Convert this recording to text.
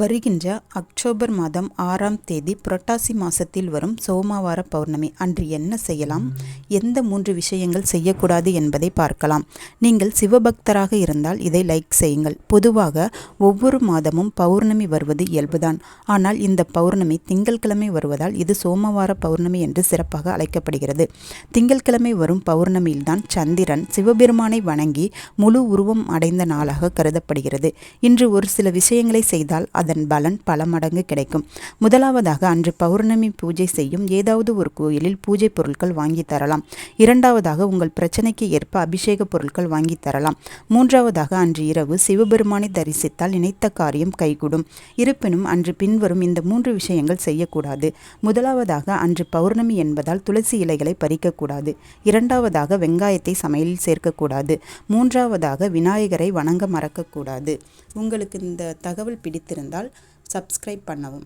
வருகின்ற அக்டோபர் மாதம் ஆறாம் தேதி புரட்டாசி மாசத்தில் வரும் சோமவார பௌர்ணமி. அன்று என்ன செய்யலாம்? எந்த மூன்று விஷயங்கள் செய்யக்கூடாது என்பதை பார்க்கலாம். நீங்கள் சிவபக்தராக இருந்தால் இதை லைக் செய்யுங்கள். பொதுவாக ஒவ்வொரு மாதமும் பௌர்ணமி வருவது இயல்புதான். ஆனால் இந்த பௌர்ணமி திங்கட்கிழமை வருவதால் இது சோமவார பௌர்ணமி என்று சிறப்பாக அழைக்கப்படுகிறது. திங்கட்கிழமை வரும் பௌர்ணமியில்தான் சந்திரன் சிவபெருமானை வணங்கி முழு உருவம் அடைந்த நாளாக கருதப்படுகிறது. இன்று ஒரு சில விஷயங்களை செய்தால் அதன் பலன் பல மடங்கு கிடைக்கும். முதலாவதாக அன்று பௌர்ணமி பூஜை செய்யும் ஏதாவது ஒரு கோயிலில் பூஜை பொருட்கள் வாங்கி தரலாம். இரண்டாவதாக உங்கள் பிரச்சனைக்கு ஏற்ப அபிஷேக பொருட்கள் வாங்கி தரலாம். மூன்றாவதாக அன்று இரவு சிவபெருமானை தரிசித்தால் நினைத்த காரியம் கைகூடும். இருப்பினும் அன்று பின்வரும் இந்த மூன்று விஷயங்கள் செய்யக்கூடாது. முதலாவதாக அன்று பௌர்ணமி என்பதால் துளசி இலைகளை பறிக்கக்கூடாது. இரண்டாவதாக வெங்காயத்தை சமையலில் சேர்க்கக்கூடாது. மூன்றாவதாக விநாயகரை வணங்க மறக்கக்கூடாது. உங்களுக்கு இந்த தகவல் பிடித்திருந்தால் இருந்தால் சப்ஸ்கிரைப் பண்ணவும்.